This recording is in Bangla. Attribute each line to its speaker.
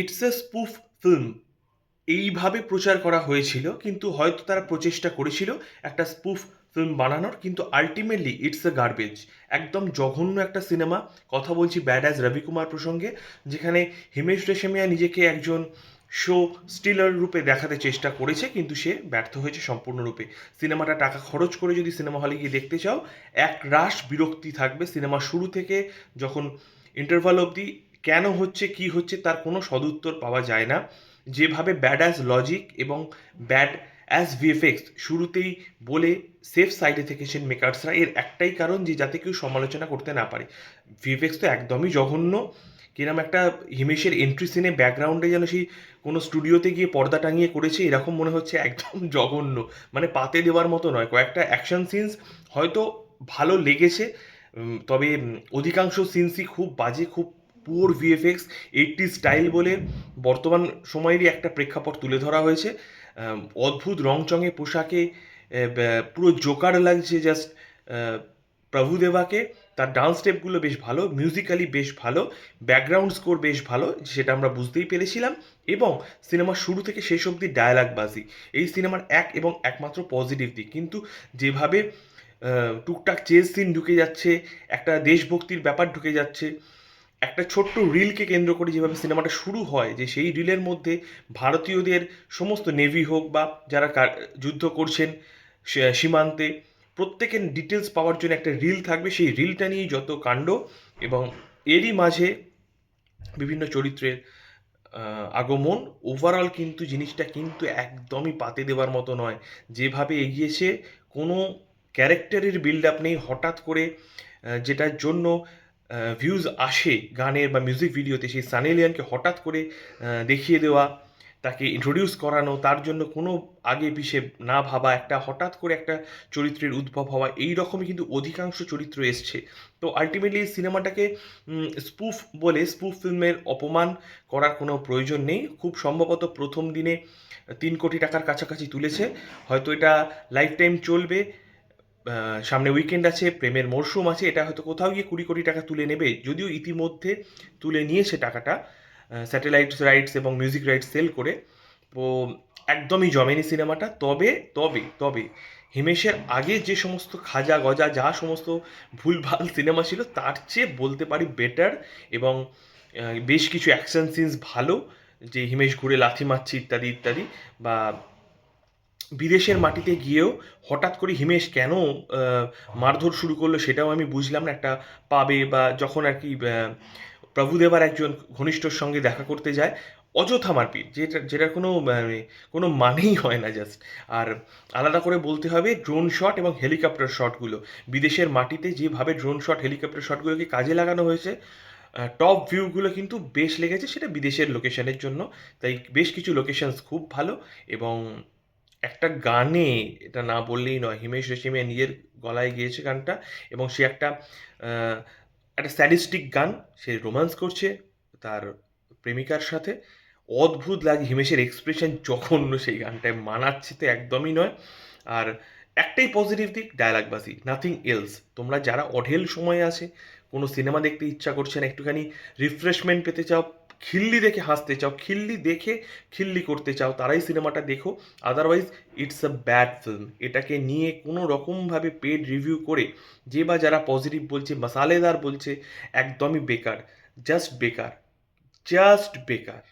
Speaker 1: ইটস এ স্পুফ ফিল্ম এইভাবে প্রচার করা হয়েছিল, কিন্তু হয়তো তারা প্রচেষ্টা করেছিল একটা স্পুফ ফিল্ম বানানোর, কিন্তু আলটিমেটলি ইটস এ গার্বেজ একদম জঘন্য একটা সিনেমা কথা বলছি ব্যাড অ্যাজ রবি কুমার প্রসঙ্গে, যেখানে হিমেশ রেশমিয়া নিজেকে একজন শো স্টিলার রূপে দেখাতে চেষ্টা করেছে, কিন্তু সে ব্যর্থ হয়েছে সম্পূর্ণরূপে। সিনেমাটা টাকা খরচ করে যদি সিনেমা হলে গিয়ে দেখতে চাও, এক রাশ বিরক্তি থাকবে। সিনেমা শুরু থেকে যখন ইন্টারভাল অবধি কেন হচ্ছে, কি হচ্ছে তার কোনো সদুত্তর পাওয়া যায় না। যেভাবে ব্যাড অ্যাজ লজিক এবং ব্যাড অ্যাজ ভিএফএক্স শুরুতেই বলে সেফ সাইডে থেকেছেন মেকার্সরা এর একটাই কারণ যে যাতে কেউ সমালোচনা করতে না পারে। ভিএফএক্স তো একদমই জঘন্য। কিরম একটা হিমেশের এন্ট্রি সিনে ব্যাকগ্রাউন্ডে যেন সেই কোনো স্টুডিওতে গিয়ে পর্দা টাঙিয়ে করেছে, এরকম মনে হচ্ছে একদম জঘন্য। মানে পাতে দেওয়ার মতো নয়। কয়েকটা অ্যাকশন সিনস হয়তো ভালো লেগেছে তবে অধিকাংশ সিনসই খুব বাজে, খুব পুওর ভিএফএক্স এইটটি স্টাইল বলে বর্তমান সময়েরই একটা প্রেক্ষাপট তুলে ধরা হয়েছে। অদ্ভুত রংচঙে পোশাকে পুরো জোকার লাগছে জাস্ট প্রভুদেবাকে তার ডান্স স্টেপগুলো বেশ ভালো মিউজিক্যালি বেশ ভালো ব্যাকগ্রাউন্ড স্কোর বেশ ভালো, সেটা আমরা বুঝতেই পেরেছিলাম। এবং সিনেমার শুরু থেকে শেষ অবধি ডায়ালগবাজি এই সিনেমার এক এবং একমাত্র পজিটিভ দিক। কিন্তু যেভাবে টুকটাক চেস সিন ঢুকে যাচ্ছে, একটা দেশভক্তির ব্যাপার ঢুকে যাচ্ছে একটা ছোট্ট রিলকে কেন্দ্র করে যেভাবে সিনেমাটা শুরু হয়, যে সেই রিলের মধ্যে ভারতীয়দের সমস্ত নেভি হোক বা যারা যুদ্ধ করছেন সীমান্তে, প্রত্যেকের ডিটেলস পাওয়ার জন্য একটা রিল থাকবে। সেই রিলটা নিয়েই যত কাণ্ড এবং এরই মাঝে বিভিন্ন চরিত্রের আগমন ওভারঅল কিন্তু জিনিসটা কিন্তু একদমই পাতে দেওয়ার মতো নয়। যেভাবে এগিয়েছে, কোনো ক্যারেক্টারের বিল্ড আপ নেই। হঠাৎ করে যেটার জন্য ভিউজ আসে গানের বা মিউজিক ভিডিওতে সেই সানি লিওনকে হঠাৎ করে দেখিয়ে দেওয়া, তাকে ইন্ট্রোডিউস করানো, তার জন্য কোনো আগে পিছে না ভাবা, একটা হঠাৎ করে একটা চরিত্রের উদ্ভব হওয়া, এই রকমই কিন্তু অধিকাংশ চরিত্র এসছে। তো আলটিমেটলি সিনেমাটাকে স্পুফ বলে স্পুফ ফিল্মের অপমান করার কোনো প্রয়োজন নেই। খুব সম্ভবত প্রথম দিনে তিন কোটি টাকার কাছাকাছি তুলেছে। হয়তো এটা লাইফ টাইম চলবে। সামনে উইকেন্ড আছে, প্রেমের মরশুম আছে, এটা হয়তো কোথাও গিয়ে কুড়ি কোটি টাকা তুলে নেবে। যদিও ইতিমধ্যে তুলে নিয়েছে টাকাটা স্যাটেলাইট রাইটস এবং মিউজিক রাইটস সেল করে। তো একদমই জমেনি সিনেমাটা। তবে তবে তবে হিমেশের আগে যে সমস্ত খাজা গজা যা সমস্ত ভুলভাল সিনেমা ছিল, তার চেয়ে বলতে পারি বেটার এবং বেশ কিছু অ্যাকশন সিনস ভালো, যে হিমেশ ঘুরে লাথি মারছে ইত্যাদি ইত্যাদি বা বিদেশের মাটিতে গিয়েও হঠাৎ করে হিমেশ কেন মারধর শুরু করল সেটাও আমি বুঝলাম না। একটা পাবে বা যখন আর কি প্রভুদেবার একজন ঘনিষ্ঠর সঙ্গে দেখা করতে যায়, অযথা মারপিট, যেটা, যেটার কোনো মানে কোনো মানেই হয় না জাস্ট আর আলাদা করে বলতে হবে ড্রোন শট এবং হেলিকপ্টার শটগুলো বিদেশের মাটিতে যেভাবে ড্রোন শট হেলিকপ্টার শটগুলোকে কাজে লাগানো হয়েছে টপ ভিউগুলো কিন্তু বেশ লেগেছে, সেটা বিদেশের লোকেশনের জন্য। তাই বেশ কিছু লোকেশনস খুব ভালো এবং একটা গানে, এটা না বললেই নয়, হিমেশ রেশমিয়া নিজের গলায় গিয়েছে গানটা এবং সে একটা একটা স্যাডিস্টিক গান, সে রোম্যান্স করছে তার প্রেমিকার সাথে। অদ্ভুত লাগে হিমেশের এক্সপ্রেশন জঘন্য সেই গানটায়, মানাচ্ছে তো একদমই নয়। আর একটাই পজিটিভ দিক, ডায়ালগবাজি, নাথিং এলস। তোমরা যারা অঢেল সময় আছে, কোনো সিনেমা দেখতে ইচ্ছা করছে না, একটুখানি রিফ্রেশমেন্ট পেতে চাও খিল্লি দেখে হাসতে চাও, খিল্লি দেখে খিল্লি করতে চাও, তারাই সিনেমাটা দেখো। Otherwise it's a bad film এটাকে নিয়ে কোনো রকমভাবে পেড রিভিউ করে যে বা যারা পজিটিভ বলছে মাসালেদার বলছে, একদমই বেকার জাস্ট বেকার জাস্ট বেকার।